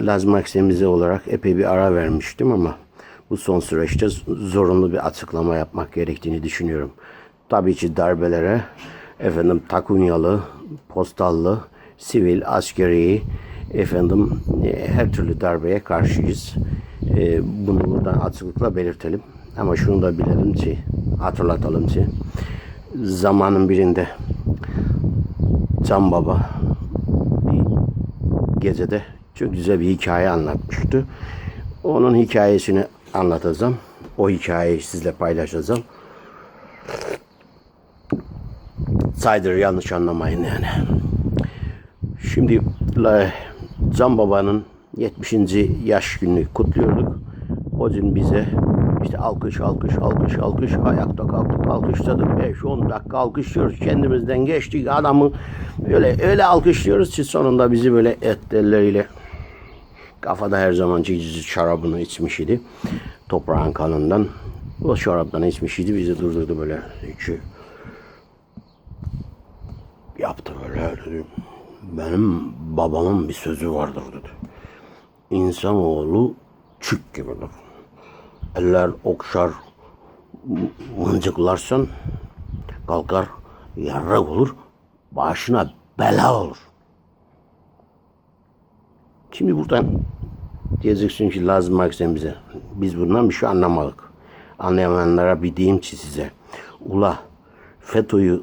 Laz Maksimize olarak epey bir ara vermiştim ama bu son süreçte zorunlu bir açıklama yapmak gerektiğini düşünüyorum. Tabii ki darbelere efendim takunyalı, postallı, sivil, askeri, efendim e, her türlü darbeye karşıyız. E, bunu buradan açıklıkla belirtelim. Ama şunu da bilelim ki, hatırlatalım ki zamanın birinde Can Baba bir gecede çok güzel bir hikaye anlatmıştı. Onun hikayesini anlatacağım. O hikayeyi sizle paylaşacağım. Saydır yanlış anlamayın yani. Şimdi Can Baba'nın 70. yaş gününü kutluyorduk. O gün bize işte alkış alkış alkış alkış ayakta kalktık alkışladık 5-10 dakika alkışlıyoruz kendimizden geçtik adamı öyle öyle alkışlıyoruz ki sonunda bizi böyle et elleriyle kafada her zaman cici şarabını içmiş idi toprağın kanından o şaraptan içmiş idi bizi durdurdu böyle içi yaptı böyle dedi. Benim babamın bir sözü vardır dedi. İnsanoğlu çük gibidir. Eller okşar, mıncıklarsan kalkar yarrak olur, başına bela olur. Şimdi buradan diyeceksin ki lazım Marx'en bize. Biz bundan bir şey anlamadık. Anlayamayanlara bir diyeyim ki size. Ula FETÖ'yü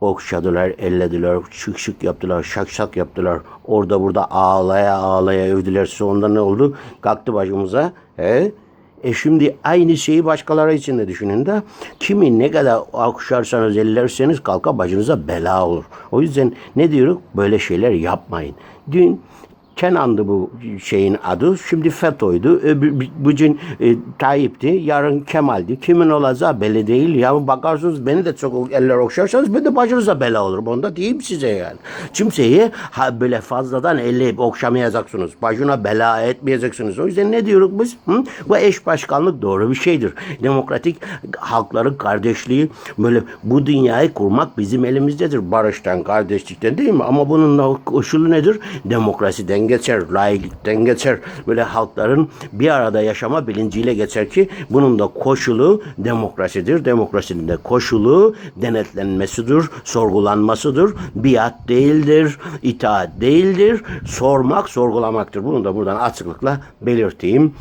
okşadılar, ellediler, şık şık yaptılar, şak şak yaptılar. Orada burada ağlaya ağlaya övdüler. Sonunda ne oldu? Kalktı başımıza. He? E şimdi aynı şeyi başkaları için de düşünün de kimi ne kadar okşarsanız ellerseniz kalka başınıza bela olur. O yüzden ne diyoruz? Böyle şeyler yapmayın. Dün Kenan'dı bu şeyin adı. Şimdi FETÖ'ydü. Öbür, bugün e, Tayyip'ti. Yarın Kemal'di. Kimin olacağı belli değil. Ya bakarsınız beni de çok eller okşarsanız ben de başınıza bela olur. Bunu da diyeyim size yani. Kimseyi ha, böyle fazladan elleyip okşamayacaksınız. Başına bela etmeyeceksiniz. O yüzden ne diyoruz biz? Hı? Bu eş başkanlık doğru bir şeydir. Demokratik halkların kardeşliği böyle bu dünyayı kurmak bizim elimizdedir. Barıştan, kardeşlikten değil mi? Ama bunun koşulu nedir? Demokrasiden geçer, laiklikten geçer. Böyle halkların bir arada yaşama bilinciyle geçer ki bunun da koşulu demokrasidir. Demokrasinin de koşulu denetlenmesidir, sorgulanmasıdır. Biat değildir, itaat değildir. Sormak, sorgulamaktır. Bunu da buradan açıklıkla belirteyim.